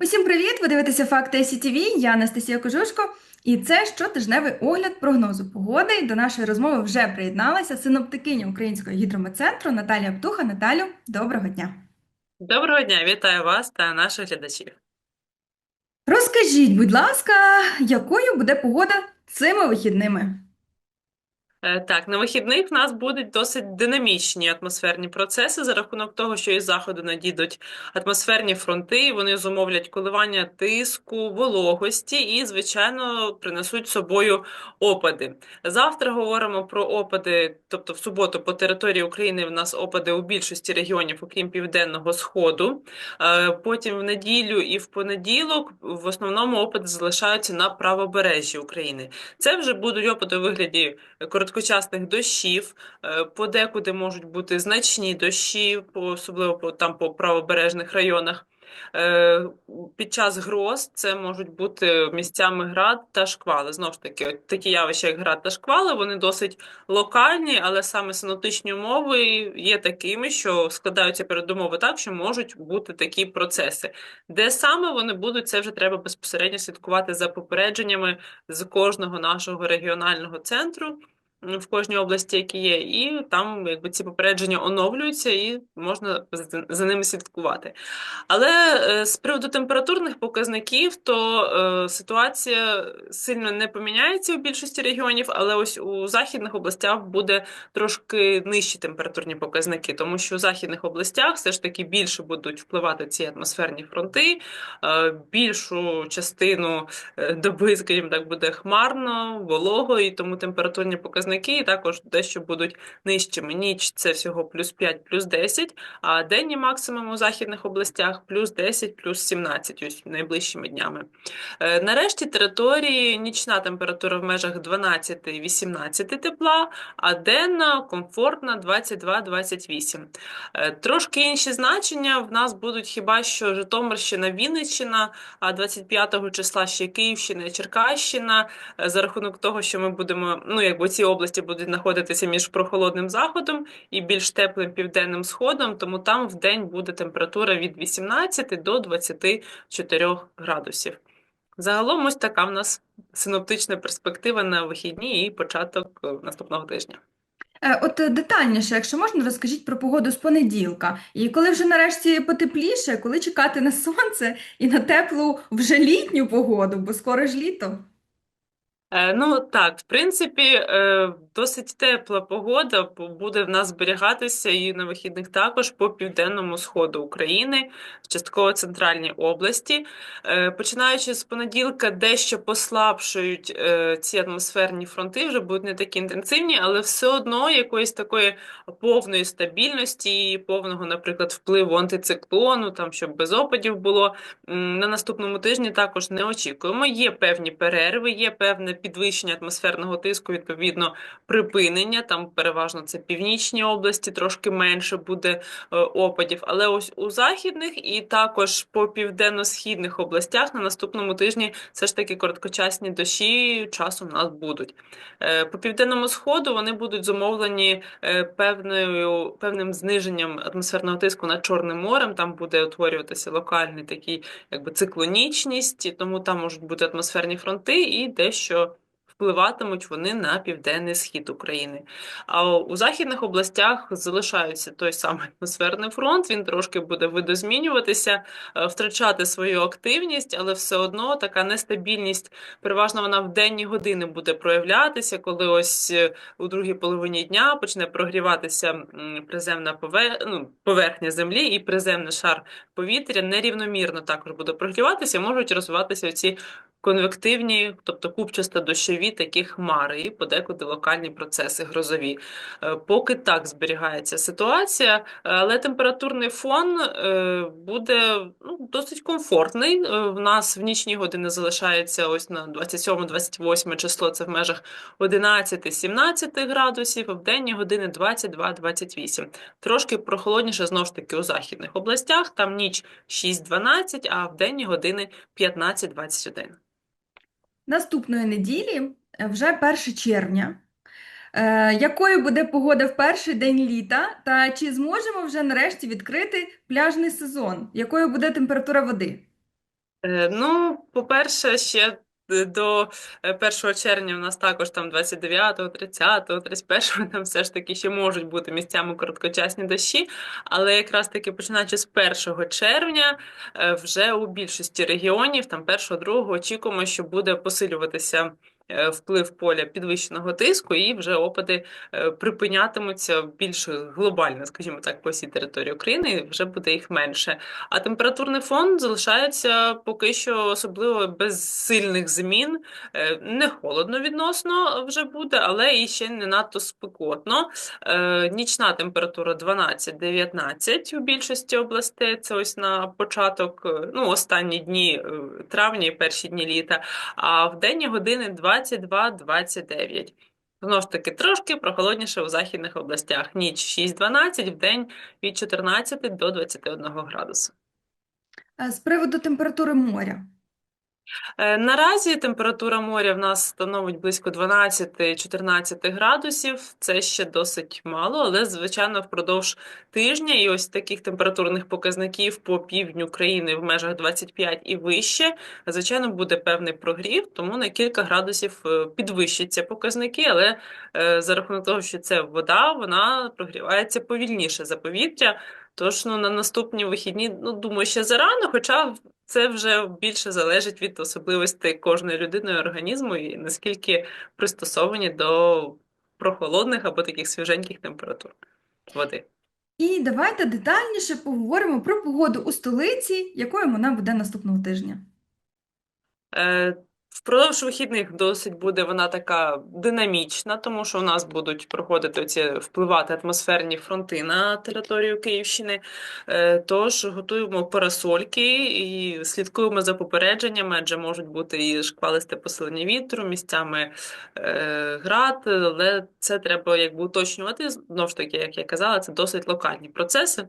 Усім привіт! Ви дивитеся Факти СІТВ. Я Анастасія Кожушко, і це щотижневий огляд прогнозу погоди. До нашої розмови вже приєдналася синоптикиня Українського гідрометцентру Наталія Птуха. Наталю, доброго дня! Доброго дня, вітаю вас та наших глядачів. Розкажіть, будь ласка, якою буде погода цими вихідними? Е, Так, на вихідних в нас будуть досить динамічні атмосферні процеси за рахунок того, що із заходу надійдуть атмосферні фронти, вони зумовлять коливання тиску, вологості і, звичайно, принесуть собою опади. Завтра говоримо про опади, тобто в суботу по території України в нас опади у більшості регіонів, окрім південного сходу. Е, Потім в неділю і в понеділок в основному опади залишаються на правобережжі України. Це вже будуть опади у вигляді короткочасних дощів, е, подекуди можуть бути значні дощі, особливо там по правобережних районах. Е, Під час гроз це можуть бути місцями град та шквали. Знову ж таки, такі явища, як град та шквали, вони досить локальні, але саме синоптичні умови є такими, що складаються передумови так, що можуть бути такі процеси. Де саме вони будуть, це вже треба безпосередньо слідкувати за попередженнями з кожного нашого регіонального центру в кожній області, які є, і там якби ці попередження оновлюються, і можна за ними слідкувати. Але е, з приводу температурних показників, то е, ситуація сильно не поміняється у більшості регіонів, але ось у західних областях буде трошки нижчі температурні показники, тому що у західних областях все ж таки більше будуть впливати ці атмосферні фронти, е, більшу частину доби, скажімо так, буде хмарно, волого, і тому температурні показники також дещо будуть нижчими. Ніч це всього плюс 5, плюс 10, а денні максимум у західних областях плюс 10, плюс 17 ось найближчими днями. Е, Нарешті території нічна температура в межах 12-18 тепла, а денна комфортна 22-28. Е, Трошки інші значення в нас будуть хіба що Житомирщина, Вінниччина, а 25 числа ще Київщина і Черкащина. Е, За рахунок того, що ми будемо, ну якби ці області будуть знаходитися між прохолодним заходом і більш теплим південним сходом, тому там в день буде температура від 18 до 24 градусів. Загалом ось така в нас синоптична перспектива на вихідні і початок е, наступного тижня. Е, От детальніше, якщо можна, розкажіть про погоду з понеділка. І коли вже нарешті потепліше, коли чекати на сонце і на теплу вже літню погоду, бо скоро ж літо. Е, Ну так, в принципі, е, досить тепла погода буде в нас зберігатися і на вихідних також по південному сходу України, частково центральній області. Е, Починаючи з понеділка, дещо послабшують ці атмосферні фронти, вже будуть не такі інтенсивні, але все одно якоїсь такої повної стабільності, повного, наприклад, впливу антициклону, там щоб без опадів було. На наступному тижні також не очікуємо. Є певні перерви, є певне підвищення атмосферного тиску, відповідно, припинення. Там переважно це північні області, трошки менше буде е, опадів. Але ось у західних і також по південно-східних областях на наступному тижні все ж таки короткочасні дощі часом у нас будуть. Е, По південному сходу вони будуть зумовлені е, певною, певним зниженням атмосферного тиску над Чорним морем. Там буде утворюватися локальний такий якби циклонічність, тому там можуть бути атмосферні фронти і дещо впливатимуть вони на південний схід України. А у західних областях залишається той самий атмосферний фронт, він трошки буде видозмінюватися, е, втрачати свою активність, але все одно така нестабільність, переважно вона в денні години буде проявлятися, коли ось е, у другій половині дня почне прогріватися приземна ну, поверхня землі і приземний шар повітря нерівномірно також буде прогріватися, можуть розвиватися ці конвективні, тобто купчасто-дощові такі хмари і подекуди локальні процеси грозові. Е, Поки так зберігається ситуація, але температурний фон е, буде ну, досить комфортний. Е, В нас в нічні години залишається ось на 27-28 число, це в межах 11-17 градусів, а в денні години 22-28. Трошки прохолодніше, знову ж таки, у західних областях, там ніч 6-12, а в денні години 15-21. Наступної неділі, е, вже 1 червня. Е, якою буде погода в перший день літа? Та чи зможемо вже нарешті відкрити пляжний сезон? Якою буде температура води? Е, Ну, по-перше, ще до е, 1 червня у нас також там 29, 30, 31 там все ж таки ще можуть бути місцями короткочасні дощі, але якраз таки починаючи з 1 червня е, вже у більшості регіонів, там 1-2 очікуємо, що буде посилюватися е, вплив поля підвищеного тиску, і вже опади е, припинятимуться більш глобально, скажімо так, по всій території України, і вже буде їх менше. А температурний фон залишається поки що особливо без сильних змін. Е, Не холодно відносно вже буде, але і ще не надто спекотно. Е, Нічна температура 12-19 у більшості областей. Це ось на початок, е, ну, останні дні е, травня і перші дні літа. А в денні години 22-29. Знову ж таки, трошки прохолодніше у західних областях. Ніч 6-12, в день від 14 до 21 градусу. Е, З приводу температури моря. Е, Наразі температура моря в нас становить близько 12-14 градусів. Це ще досить мало, але звичайно впродовж тижня і ось таких температурних показників по півдню країни в межах 25 і вище. Звичайно, буде певний прогрів, тому на кілька градусів е, підвищаться показники, але е, за рахунок того, що це вода, вона прогрівається повільніше за повітря. Тож ну, на наступні вихідні, ну думаю, ще зарано, хоча це вже більше залежить від особливостей кожної людини і організму і наскільки пристосовані до прохолодних або таких свіженьких температур води. І давайте детальніше поговоримо про погоду у столиці, якою вона буде наступного тижня. Е, Впродовж вихідних досить буде вона така динамічна, тому що у нас будуть проходити ці впливати атмосферні фронти на територію Київщини. Е, Тож готуємо парасольки і слідкуємо за попередженнями, адже можуть бути і шквалисте посилення вітру, місцями е, град, але це треба якби уточнювати. Знову ж таки, як я казала, це досить локальні процеси.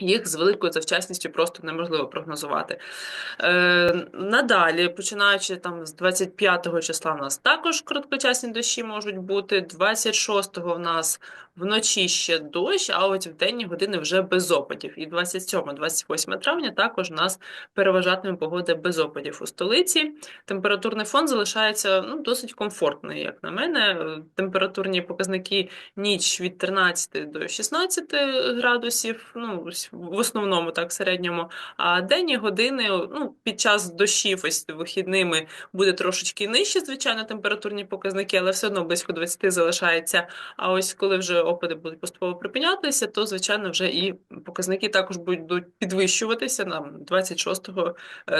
Їх з великою завчасністю просто неможливо прогнозувати. Е, надалі, починаючи там з 25 числа, у нас також короткочасні дощі можуть бути. 26-го в нас вночі ще дощ, а от в денні години вже без опадів. І 27-28 травня також у нас переважатиме погода без опадів у столиці. Температурний фон залишається ну, досить комфортний, як на мене. Е, Температурні показники ніч від 13 до 16 градусів, ну, в основному так, в середньому. А денні години, ну, під час дощів, ось вихідними, буде трошечки нижче, звичайно, температурні показники, але все одно близько 20 залишається. А ось коли вже опади будуть поступово припинятися, то, звичайно, вже і показники також будуть підвищуватися. Нам 26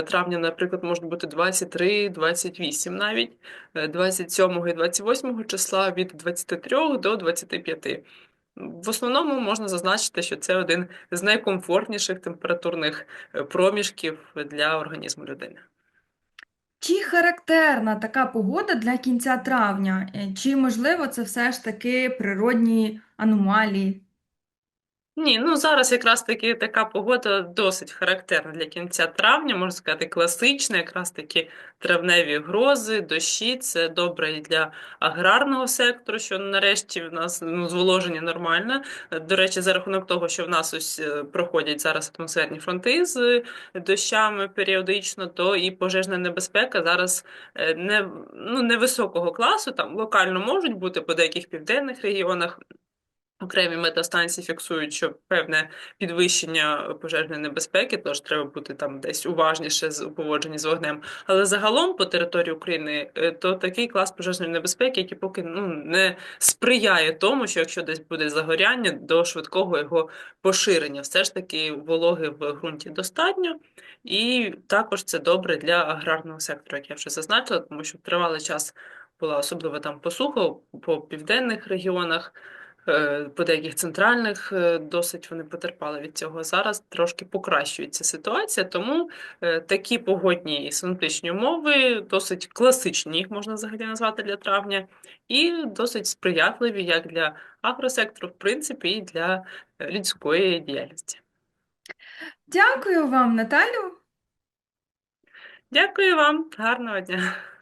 травня, наприклад, можуть бути 23, 28 навіть, Е, 27 і 28 числа від 23 до 25. В основному можна зазначити, що це один з найкомфортніших температурних е, проміжків для організму людини. Чи характерна така погода для кінця травня? Е, Чи, можливо, це все ж таки природні аномалії? Ні, ну зараз якраз таки така погода досить характерна для кінця травня, можна сказати, класична, якраз такі травневі грози, дощі. Це добре і для аграрного сектору, що нарешті в нас ну, зволоження нормальне. До речі, за рахунок того, що в нас ось е, проходять зараз атмосферні фронти з дощами періодично, то і пожежна небезпека зараз е, не, ну, невисокого класу, там локально можуть бути по деяких південних регіонах. Окремі метеостанції фіксують, що певне підвищення пожежної небезпеки, тож треба бути там десь уважніше з поводженні з вогнем. Але загалом по території України е, то такий клас пожежної небезпеки, який поки ну не сприяє тому, що якщо десь буде загоряння, до швидкого його поширення. Все ж таки вологи в ґрунті достатньо, і також це добре для аграрного сектору, як я вже зазначила, тому що тривалий час була особливо там посуха по південних регіонах. Е, По деяких центральних е, досить вони потерпали від цього. Зараз трошки покращується ситуація, тому е, такі погодні і синоптичні умови досить класичні, їх можна взагалі назвати для травня, і досить сприятливі як для агросектору, в принципі, і для людської діяльності. Дякую вам, Наталю. Дякую вам, гарного дня!